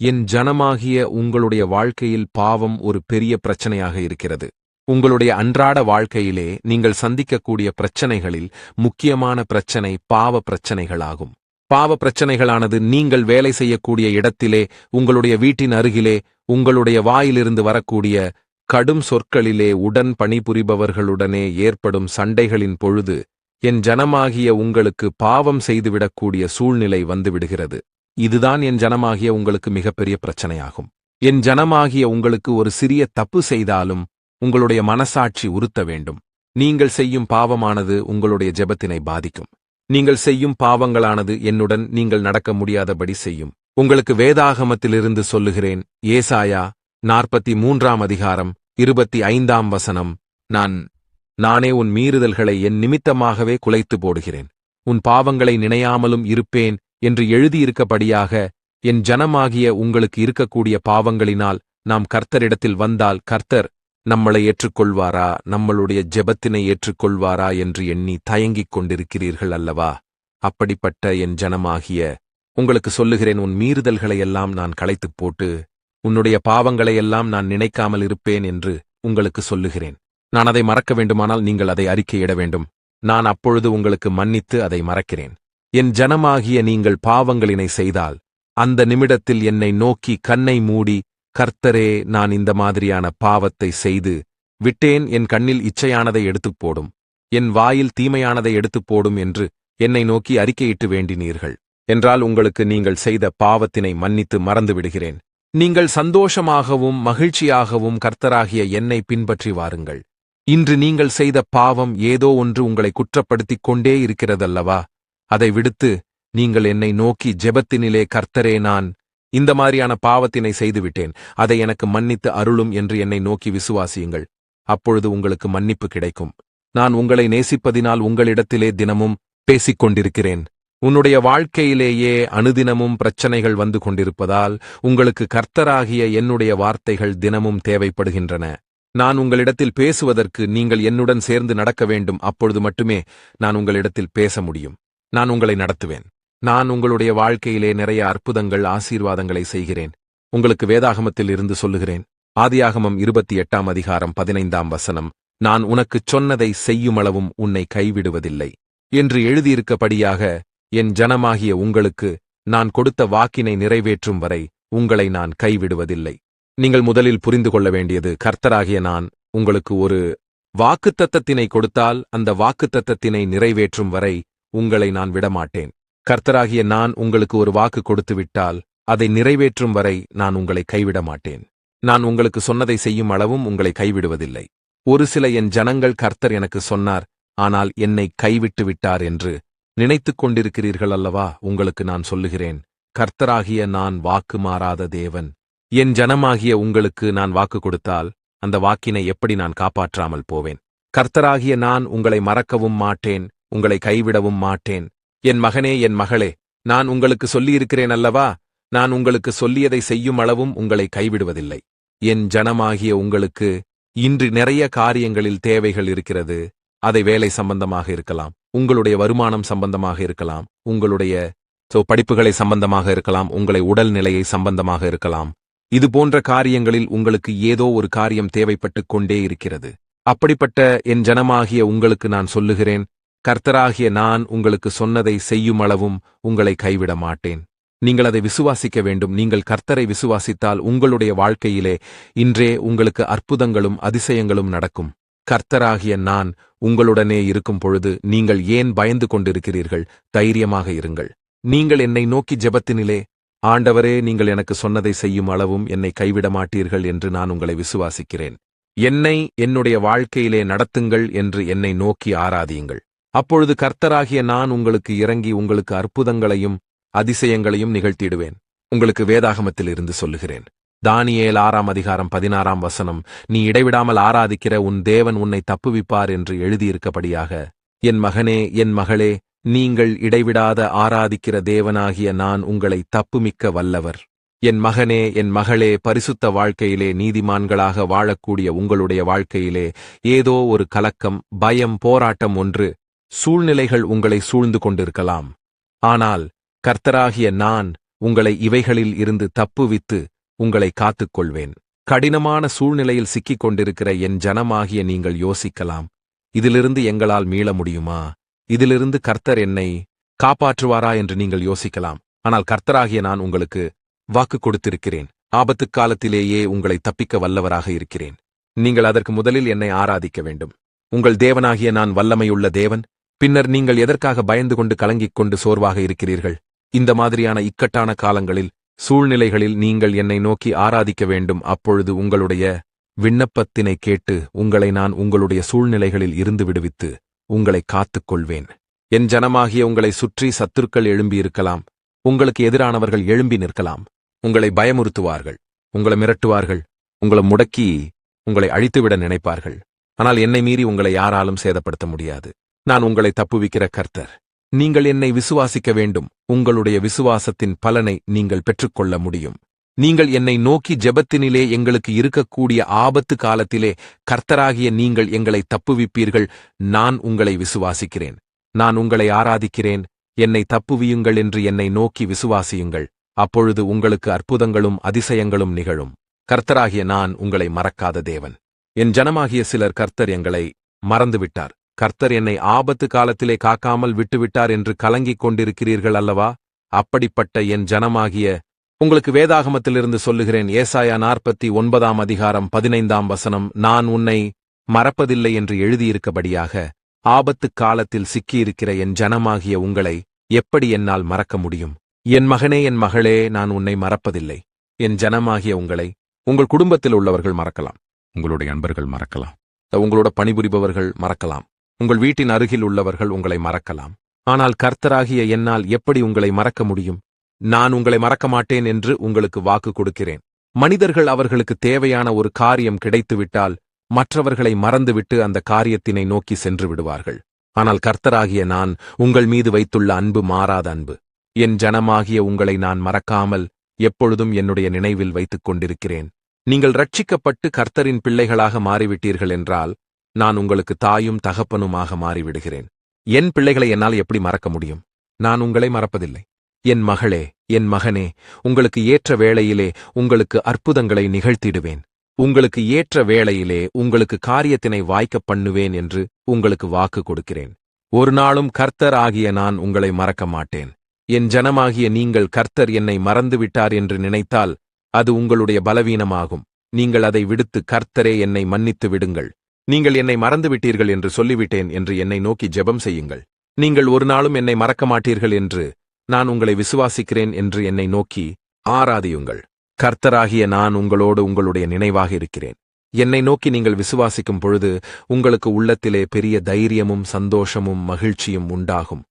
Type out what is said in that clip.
என் ஜனமாகிய உங்களுடைய வாழ்க்கையில் பாவம் ஒரு பெரிய பிரச்சனையாக இருக்கிறது. உங்களுடைய அன்றாட வாழ்க்கையிலே நீங்கள் சந்திக்கக்கூடிய பிரச்சனைகளில் முக்கியமான பிரச்சனை பாவ பிரச்சனைகளாகும். பாவ பிரச்சனைகளானது நீங்கள் வேலை செய்யக்கூடிய இடத்திலே உங்களுடைய வீட்டின் அருகிலே உங்களுடைய வாயிலிருந்து வரக்கூடிய கடும் சொற்களிலே உடன் பணிபுரிபவர்களுடனே ஏற்படும் சண்டைகளின் பொழுது என் ஜனமாகிய உங்களுக்கு பாவம் செய்துவிடக்கூடிய சூழ்நிலை வந்துவிடுகிறது. இதுதான் என் ஜனமாகிய உங்களுக்கு மிகப்பெரிய பிரச்சனையாகும். என் ஜனமாகிய உங்களுக்கு ஒரு சிறிய தப்பு செய்தாலும் உங்களுடைய மனசாட்சி உறுத்த வேண்டும். நீங்கள் செய்யும் பாவமானது உங்களுடைய ஜெபத்தினை பாதிக்கும். நீங்கள் செய்யும் பாவங்களானது என்னுடன் நீங்கள் நடக்க முடியாதபடி செய்யும். உங்களுக்கு வேதாகமத்திலிருந்து சொல்லுகிறேன் ஏசாயா நாற்பத்தி மூன்றாம் அதிகாரம் இருபத்தி ஐந்தாம் வசனம் நான் நானே உன் மீறுதல்களை என் நிமித்தமாகவே குலைத்து போடுகிறேன். உன் பாவங்களை நினையாமலும் இருப்பேன் என்று எழுதியிருக்கபடியாக என் ஜனமாகிய உங்களுக்கு இருக்கக்கூடிய பாவங்களினால் நாம் கர்த்தரிடத்தில் வந்தால் கர்த்தர் நம்மளை ஏற்றுக்கொள்வாரா? நம்மளுடைய ஜெபத்தினை ஏற்றுக்கொள்வாரா என்று எண்ணி தயங்கிக் கொண்டிருக்கிறீர்கள் அல்லவா? அப்படிப்பட்ட என் ஜனமாகிய உங்களுக்கு சொல்லுகிறேன் உன் மீறுதல்களையெல்லாம் நான் களைத்துப் போட்டு உன்னுடைய பாவங்களையெல்லாம் நான் நினைக்காமல் இருப்பேன் என்று உங்களுக்கு சொல்லுகிறேன். நான் அதை மறக்க வேண்டுமானால் நீங்கள் அதை அறிக்கையிட வேண்டும். நான் அப்பொழுது உங்களுக்கு மன்னித்து அதை மறக்கிறேன். என் ஜனமாகிய நீங்கள் பாவங்களினை செய்தால் அந்த நிமிடத்தில் என்னை நோக்கி கண்ணை மூடி கர்த்தரே நான் இந்த மாதிரியான பாவத்தை செய்து விட்டேன் என் கண்ணில் இச்சையானதை எடுத்துப் போடும் என் வாயில் தீமையானதை எடுத்துப் போடும் என்று என்னை நோக்கி அறிக்கையிட்டு வேண்டினீர்கள். என்றால் உங்களுக்கு நீங்கள் செய்த பாவத்தினை மன்னித்து மறந்து விடுகிறேன் நீங்கள் சந்தோஷமாகவும் மகிழ்ச்சியாகவும் கர்த்தராகிய என்னை பின்பற்றி வாருங்கள். இன்று நீங்கள் செய்த பாவம் ஏதோ ஒன்று உங்களை குற்றப்படுத்திக் கொண்டே இருக்கிறதல்லவா? அதை விடுத்து நீங்கள் என்னை நோக்கி ஜெபத்தினிலே கர்த்தரே நான் இந்த மாதிரியான பாவத்தினை செய்துவிட்டேன். அதை எனக்கு மன்னித்து அருளும் என்று என்னை நோக்கி விசுவாசியுங்கள். அப்பொழுது உங்களுக்கு மன்னிப்பு கிடைக்கும். நான் உங்களை நேசிப்பதினால் உங்களிடத்திலே தினமும் பேசிக் கொண்டிருக்கிறேன் உன்னுடைய வாழ்க்கையிலேயே அனுதினமும் பிரச்சனைகள் வந்து கொண்டிருப்பதால் உங்களுக்கு கர்த்தராகிய என்னுடைய வார்த்தைகள் தினமும் தேவைப்படுகின்றன. நான் உங்களிடத்தில் பேசுவதற்கு நீங்கள் என்னுடன் சேர்ந்து நடக்க வேண்டும். அப்பொழுது மட்டுமே நான் உங்களிடத்தில் பேச முடியும். நான் உங்களை நடத்துவேன். நான் உங்களுடைய வாழ்க்கையிலே நிறைய அற்புதங்கள் ஆசீர்வாதங்களை செய்கிறேன். உங்களுக்கு வேதாகமத்தில் இருந்து சொல்லுகிறேன். ஆதியாகமம் இருபத்தி எட்டாம் அதிகாரம் பதினைந்தாம் வசனம் நான் உனக்குச் சொன்னதை செய்யுமளவும் உன்னை கைவிடுவதில்லை. என்று எழுதியிருக்கபடியாக என் ஜனமாகிய உங்களுக்கு நான் கொடுத்த வாக்கினை நிறைவேற்றும் வரை உங்களை நான் கைவிடுவதில்லை. நீங்கள் முதலில் புரிந்து கொள்ள வேண்டியது கர்த்தராகிய நான் உங்களுக்கு ஒரு வாக்குத்தத்தத்தினை கொடுத்தால் அந்த வாக்குத்தத்தத்தினை நிறைவேற்றும் வரை உங்களை நான் விடமாட்டேன். கர்த்தராகிய நான் உங்களுக்கு ஒரு வாக்கு கொடுத்து விட்டால் அதை நிறைவேற்றும் வரை நான் உங்களை கைவிட மாட்டேன் நான் உங்களுக்கு சொன்னதை செய்யும் அளவும் உங்களை கைவிடுவதில்லை. ஒரு சில என் ஜனங்கள் கர்த்தர் எனக்கு சொன்னார் ஆனால் என்னை கைவிட்டு விட்டார் என்று நினைத்துக் கொண்டிருக்கிறீர்கள் அல்லவா? உங்களுக்கு நான் சொல்லுகிறேன். கர்த்தராகிய நான் வாக்கு மாறாத தேவன். என் ஜனமாகிய உங்களுக்கு நான் வாக்கு கொடுத்தால் அந்த வாக்கினை எப்படி நான் காப்பாற்றாமல் போவேன்? கர்த்தராகிய நான் உங்களை மறக்கவும் மாட்டேன். உங்களை கைவிடவும் மாட்டேன். என் மகனே என் மகளே நான் உங்களுக்கு சொல்லியிருக்கிறேன் அல்லவா? நான் உங்களுக்கு சொல்லியதை செய்யும் அளவும் உங்களை கைவிடுவதில்லை. என் ஜனமாகிய உங்களுக்கு இன்று நிறைய காரியங்களில் தேவைகள் இருக்கிறது. அதை வேலை சம்பந்தமாக இருக்கலாம். உங்களுடைய வருமானம் சம்பந்தமாக இருக்கலாம். உங்களுடைய சோ படிப்புகளை சம்பந்தமாக இருக்கலாம். உங்களை உடல்நிலையை சம்பந்தமாக இருக்கலாம். இது போன்ற காரியங்களில் உங்களுக்கு ஏதோ ஒரு காரியம் தேவைப்பட்டுக் கொண்டே இருக்கிறது. அப்படிப்பட்ட என் ஜனமாகிய உங்களுக்கு நான் சொல்லுகிறேன். கர்த்தராகிய நான் உங்களுக்கு சொன்னதை செய்யும் அளவும் உங்களை கைவிட மாட்டேன் நீங்கள் அதை விசுவாசிக்க வேண்டும். நீங்கள் கர்த்தரை விசுவாசித்தால் உங்களுடைய வாழ்க்கையிலே இன்றே உங்களுக்கு அற்புதங்களும் அதிசயங்களும் நடக்கும். கர்த்தராகிய நான் உங்களுடனே இருக்கும் பொழுது நீங்கள் ஏன் பயந்து கொண்டிருக்கிறீர்கள்? தைரியமாக இருங்கள். நீங்கள் என்னை நோக்கி ஜெபத்தினிலே ஆண்டவரே நீங்கள் எனக்கு சொன்னதை செய்யும் அளவும் என்னை கைவிட மாட்டீர்கள் என்று நான் உங்களை விசுவாசிக்கிறேன். என்னை என்னுடைய வாழ்க்கையிலே நடத்துங்கள் என்று என்னை நோக்கி ஆராதியுங்கள். அப்பொழுது கர்த்தராகிய நான் உங்களுக்கு இறங்கி உங்களுக்கு அற்புதங்களையும் அதிசயங்களையும் நிகழ்த்திடுவேன். உங்களுக்கு வேதாகமத்தில் இருந்து சொல்லுகிறேன். தானியேல் ஆறாம் அதிகாரம் பதினாறாம் வசனம் நீ இடைவிடாமல் ஆராதிக்கிற உன் தேவன் உன்னை தப்புவிப்பார் என்று எழுதியிருக்கபடியாக என் மகனே என் மகளே நீங்கள் இடைவிடாத ஆராதிக்கிற தேவனாகிய நான் உங்களை தப்புமிக்க வல்லவர். என் மகனே என் மகளே பரிசுத்த வாழ்க்கையிலே நீதிமான்களாக வாழக்கூடிய உங்களுடைய வாழ்க்கையிலே ஏதோ ஒரு கலக்கம் பயம் போராட்டம் ஒன்று சூழ்நிலைகள் உங்களை சூழ்ந்து கொண்டிருக்கலாம். ஆனால் கர்த்தராகிய நான் உங்களை இவைகளில் இருந்து தப்புவித்து உங்களை காத்துக்கொள்வேன். கடினமான சூழ்நிலையில் சிக்கிக் கொண்டிருக்கிற என் ஜனமாகிய நீங்கள் யோசிக்கலாம். இதிலிருந்து எங்களால் மீள முடியுமா? இதிலிருந்து கர்த்தர் என்னை காப்பாற்றுவாரா என்று நீங்கள் யோசிக்கலாம். ஆனால் கர்த்தராகிய நான் உங்களுக்கு வாக்கு கொடுத்திருக்கிறேன். ஆபத்துக் காலத்திலேயே உங்களை தப்பிக்க வல்லவராக இருக்கிறேன். நீங்கள் அதற்கு முதலில் என்னை ஆராதிக்க வேண்டும். உங்கள் தேவனாகிய நான் வல்லமையுள்ள தேவன் பின்னர் நீங்கள் எதற்காக பயந்து கொண்டு கலங்கிக் கொண்டு சோர்வாக இருக்கிறீர்கள்? இந்த மாதிரியான இக்கட்டான காலங்களில் சூழ்நிலைகளில் நீங்கள் என்னை நோக்கி ஆராதிக்க வேண்டும். அப்பொழுது உங்களுடைய விண்ணப்பத்தினை கேட்டு உங்களை நான் உங்களுடைய சூழ்நிலைகளில் இருந்து விடுவித்து உங்களை காத்துக் கொள்வேன் என் ஜனமாகிய உங்களை சுற்றி சத்துருக்கள் எழும்பியிருக்கலாம். உங்களுக்கு எதிரானவர்கள் எழும்பி நிற்கலாம். உங்களை பயமுறுத்துவார்கள். உங்களை மிரட்டுவார்கள். உங்களை முடக்கி உங்களை அழித்துவிட நினைப்பார்கள். ஆனால் என்னை மீறி உங்களை யாராலும் சேதப்படுத்த முடியாது. நான் உங்களை தப்புவிக்கிற கர்த்தர். நீங்கள் என்னை விசுவாசிக்க வேண்டும். உங்களுடைய விசுவாசத்தின் பலனை நீங்கள் பெற்றுக்கொள்ள முடியும். நீங்கள் என்னை நோக்கி ஜெபத்தினிலே எங்களுக்கு இருக்கக்கூடிய ஆபத்து காலத்திலே கர்த்தராகிய நீங்கள் எங்களை தப்புவிப்பீர்கள். நான் உங்களை விசுவாசிக்கிறேன். நான் உங்களை ஆராதிக்கிறேன். என்னை தப்புவியுங்கள் என்று என்னை நோக்கி விசுவாசியுங்கள். அப்பொழுது உங்களுக்கு அற்புதங்களும் அதிசயங்களும் நிகழும். கர்த்தராகிய நான் உங்களை மறக்காத தேவன். என் ஜனமாகிய சிலர் கர்த்தர் எங்களை மறந்துவிட்டார். கர்த்தர் என்னை ஆபத்து காலத்திலே காக்காமல் விட்டுவிட்டார் என்று கலங்கிக் கொண்டிருக்கிறீர்கள் அல்லவா? அப்படிப்பட்ட என் ஜனமாகிய உங்களுக்கு வேதாகமத்திலிருந்து சொல்லுகிறேன். ஏசாயா நாற்பத்தி ஒன்பதாம் அதிகாரம் பதினைந்தாம் வசனம். நான் உன்னை மறப்பதில்லை என்று எழுதியிருக்கபடியாக ஆபத்துக் காலத்தில் சிக்கியிருக்கிற என் ஜனமாகிய உங்களை எப்படி என்னால் மறக்க முடியும்? என் மகனே என் மகளே நான் உன்னை மறப்பதில்லை. என் ஜனமாகிய உங்களை உங்கள் குடும்பத்தில் உள்ளவர்கள் மறக்கலாம். உங்களுடைய அன்பர்கள் மறக்கலாம். உங்களோட பணிபுரிபவர்கள் மறக்கலாம். உங்கள் வீட்டின் அருகில் உள்ளவர்கள் உங்களை மறக்கலாம். ஆனால் கர்த்தராகிய என்னால் எப்படி உங்களை மறக்க முடியும்? நான் உங்களை மறக்க மாட்டேன் என்று உங்களுக்கு வாக்கு கொடுக்கிறேன். மனிதர்கள் அவர்களுக்கு தேவையான ஒரு காரியம் கிடைத்துவிட்டால் மற்றவர்களை மறந்துவிட்டு அந்த காரியத்தினை நோக்கி சென்று விடுவார்கள். ஆனால் கர்த்தராகிய நான் உங்கள் மீது வைத்துள்ள அன்பு மாறாத அன்பு. என் ஜனமாகிய உங்களை நான் மறக்காமல் எப்பொழுதும் என்னுடைய நினைவில் வைத்துக் கொண்டிருக்கிறேன். நீங்கள் ரட்சிக்கப்பட்டு கர்த்தரின் பிள்ளைகளாக மாறிவிட்டீர்கள் என்றால் நான் உங்களுக்கு தாயும் தகப்பனுமாக மாறிவிடுகிறேன். என் பிள்ளைகளை என்னால் எப்படி மறக்க முடியும்? நான் உங்களை மறப்பதில்லை. என் மகளே என் மகனே உங்களுக்கு ஏற்ற வேளையிலே உங்களுக்கு அற்புதங்களை நிகழ்த்திடுவேன். உங்களுக்கு ஏற்ற வேளையிலே உங்களுக்கு காரியத்தினை வாய்க்கப் பண்ணுவேன் என்று உங்களுக்கு வாக்கு கொடுக்கிறேன். ஒரு நாளும் கர்த்தர் ஆகிய நான் உங்களை மறக்க மாட்டேன். என் ஜனமாகிய நீங்கள் கர்த்தர் என்னை மறந்துவிட்டார் என்று நினைத்தால் அது உங்களுடைய பலவீனமாகும். நீங்கள் அதை விடுத்து கர்த்தரே என்னை மன்னித்து விடுங்கள். நீங்கள் என்னை மறந்துவிட்டீர்கள் என்று சொல்லிவிட்டேன் என்று என்னை நோக்கி ஜெபம் செய்யுங்கள். நீங்கள் ஒரு நாளும் என்னை மறக்க மாட்டீர்கள் என்று நான் உங்களை விசுவாசிக்கிறேன் என்று என்னை நோக்கி ஆராதியுங்கள். கர்த்தராகிய நான் உங்களோடு உங்களுடைய நினைவாக இருக்கிறேன். என்னை நோக்கி நீங்கள் விசுவாசிக்கும் பொழுது உங்களுக்கு உள்ளத்திலே பெரிய தைரியமும் சந்தோஷமும் மகிழ்ச்சியும் உண்டாகும்.